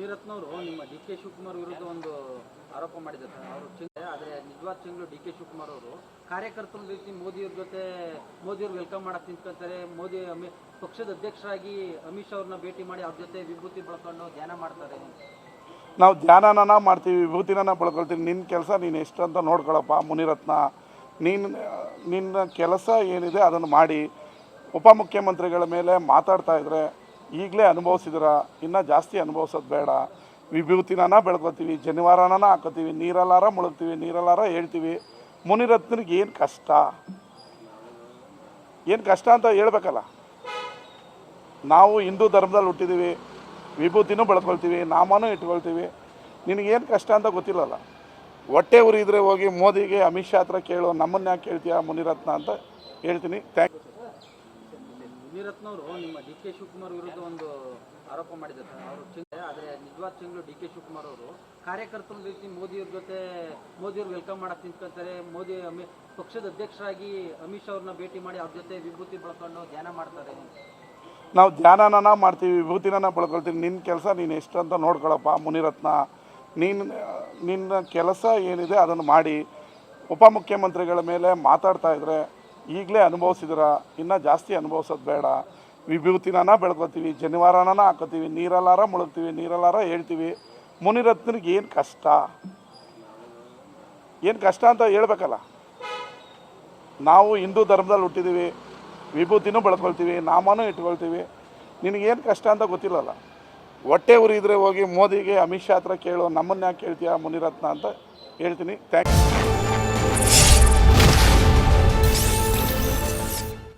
ಮುನಿರತ್ನವರು ನಿಮ್ಮ D K Shivakumar ವಿರುದ್ಧ ಒಂದು ಆರೋಪ ಮಾಡಿದ್ದಾರೆ. ಅವರು ಚಿಂತೆ ಆದರೆ ನಿಜವಾದ ಚಿಂಗ್ಳು ಡಿ ಕೆ ಶಿವಕುಮಾರ್ ಅವರು. ಕಾರ್ಯಕರ್ತರ ರೀತಿ ಮೋದಿಯವ್ರ ಜೊತೆ ಮೋದಿಯವ್ರು ವೆಲ್ಕಮ್ ಮಾಡಕ್ಕೆ ನಿಂತ್ಕೊಂತಾರೆ. ಮೋದಿ ಪಕ್ಷದ ಅಧ್ಯಕ್ಷರಾಗಿ ಅಮಿತ್ ಶಾ ಅವ್ರನ್ನ ಭೇಟಿ ಮಾಡಿ ಅವ್ರ ಜೊತೆ ವಿಭೂತಿ ಬಳಕೊಂಡು ಧ್ಯಾನ ಮಾಡ್ತಾರೆ. ನಾವು ಧ್ಯಾನನ ಮಾಡ್ತೀವಿ ವಿಭೂತಿನ ಬಳ್ಕೊಳ್ತೀವಿ ನಿನ್ನ ಕೆಲಸ ನೀನು ಎಷ್ಟು ಅಂತ ನೋಡ್ಕೊಳಪ್ಪ, ಮುನಿರತ್ನ. ನೀನು, ನಿನ್ನ ಕೆಲಸ ಏನಿದೆ ಅದನ್ನು ಮಾಡಿ ಉಪಮುಖ್ಯಮಂತ್ರಿಗಳ ಮೇಲೆ ಮಾತಾಡ್ತಾ ಇದ್ರೆ ಈಗಲೇ ಅನುಭವಿಸಿದ್ರ ಇನ್ನೂ ಜಾಸ್ತಿ ಅನುಭವಿಸೋದು ಬೇಡ. ವಿಭೂತಿನ ಬೆಳ್ಕೊತೀವಿ ಜನಿವಾರನ ಹಾಕೋತೀವಿ, ನೀರಲ್ಲಾರ ಮುಳುಗ್ತೀವಿ, ನೀರಲ್ಲಾರ ಹೇಳ್ತೀವಿ. ಮುನಿರತ್ನಿಗೆ ಏನು ಕಷ್ಟ? ಏನು ಕಷ್ಟ ಅಂತ ಹೇಳ್ಬೇಕಲ್ಲ? ನಾವು ಹಿಂದೂ ಧರ್ಮದಲ್ಲಿ ಹುಟ್ಟಿದ್ದೀವಿ ವಿಭೂತಿನೂ ಬೆಳ್ಕೊಳ್ತೀವಿ, ನಾಮನೂ ಇಟ್ಕೊಳ್ತೀವಿ. ನಿನಗೇನು ಕಷ್ಟ ಅಂತ ಗೊತ್ತಿಲ್ಲಲ್ಲ? ಹೊಟ್ಟೆ ಉರಿದ್ರೆ ಹೋಗಿ ಮೋದಿಗೆ ಅಮಿತ್ ಶಾ ಹತ್ರ ಕೇಳು, ನಮ್ಮನ್ನ ಯಾಕೆ ಕೇಳ್ತೀಯ ಮುನಿರತ್ನ ಅಂತ ಹೇಳ್ತೀನಿ. ಥ್ಯಾಂಕ್ ಮುನಿರತ್ನವರು ನಿಮ್ಮ ಡಿ ಕೆ ಶಿವಕುಮಾರ್ ವಿರುದ್ಧ ಒಂದು ಆರೋಪ ಮಾಡಿದ್ದಾರೆ ಅವರು ಚಿಂತೆ ಆದರೆ ನಿಜವಾದ ತಿಂಗಳು ಡಿ ಕೆ ಶಿವಕುಮಾರ್ ಅವರು. ಕಾರ್ಯಕರ್ತರ ರೀತಿ ಮೋದಿಯವ್ರ ಜೊತೆ ಮೋದಿಯವ್ರು ವೆಲ್ಕಮ್ ಮಾಡಕ್ಕೆ ನಿಂತ್ಕೊಂತಾರೆ. ಮೋದಿ ಪಕ್ಷದ ಅಧ್ಯಕ್ಷರಾಗಿ ಅಮಿತ್ ಶಾ ಅವ್ರನ್ನ ಭೇಟಿ ಮಾಡಿ ಅವ್ರ ಜೊತೆ ವಿಭೂತಿ ಬಳಕೊಂಡು ಧ್ಯಾನ ಮಾಡ್ತಾರೆ. ನಾವು ಧ್ಯಾನನ ಮಾಡ್ತೀವಿ ವಿಭೂತಿನ ಬಳ್ಕೊಳ್ತೀವಿ. ನಿನ್ನ ಕೆಲಸ ನೀನು ಎಷ್ಟು ಅಂತ ನೋಡ್ಕೊಳಪ್ಪ ಮುನಿರತ್ನ. ನೀನು, ನಿನ್ನ ಕೆಲಸ ಏನಿದೆ ಅದನ್ನು ಮಾಡಿ ಉಪಮುಖ್ಯಮಂತ್ರಿಗಳ ಮೇಲೆ ಮಾತಾಡ್ತಾ ಇದ್ರೆ ಈಗಲೇ ಅನುಭವಿಸಿದ್ರ, ಇನ್ನೂ ಜಾಸ್ತಿ ಅನುಭವಿಸೋದು ಬೇಡ. ವಿಭೂತಿನ ಬೆಳ್ಕೊತೀವಿ ಜನಿವಾರನ ಹಾಕೋತೀವಿ ನೀರಲ್ಲಾರ ಮುಳುಗ್ತೀವಿ, ನೀರಲ್ಲಾರ ಹೇಳ್ತೀವಿ. ಮುನಿರತ್ನಿಗೆ ಏನು ಕಷ್ಟ? ಏನು ಕಷ್ಟ ಅಂತ ಹೇಳ್ಬೇಕಲ್ಲ. ನಾವು ಹಿಂದೂ ಧರ್ಮದಲ್ಲಿ ಹುಟ್ಟಿದ್ದೀವಿ ವಿಭೂತಿನೂ ಬೆಳ್ಕೊಳ್ತೀವಿ, ನಾಮನೂ ಇಟ್ಕೊಳ್ತೀವಿ. ನಿನಗೇನು ಕಷ್ಟ ಅಂತ ಗೊತ್ತಿಲ್ಲಲ್ಲ. ಹೊಟ್ಟೆ ಉರಿದ್ರೆ ಹೋಗಿ ಮೋದಿಗೆ, ಅಮಿತ್ ಶಾ ಹತ್ರ ಕೇಳು, ನಮ್ಮನ್ನ ಯಾಕೆ ಕೇಳ್ತೀಯ ಮುನಿರತ್ನ ಅಂತ ಹೇಳ್ತೀನಿ. ಥ್ಯಾಂಕ್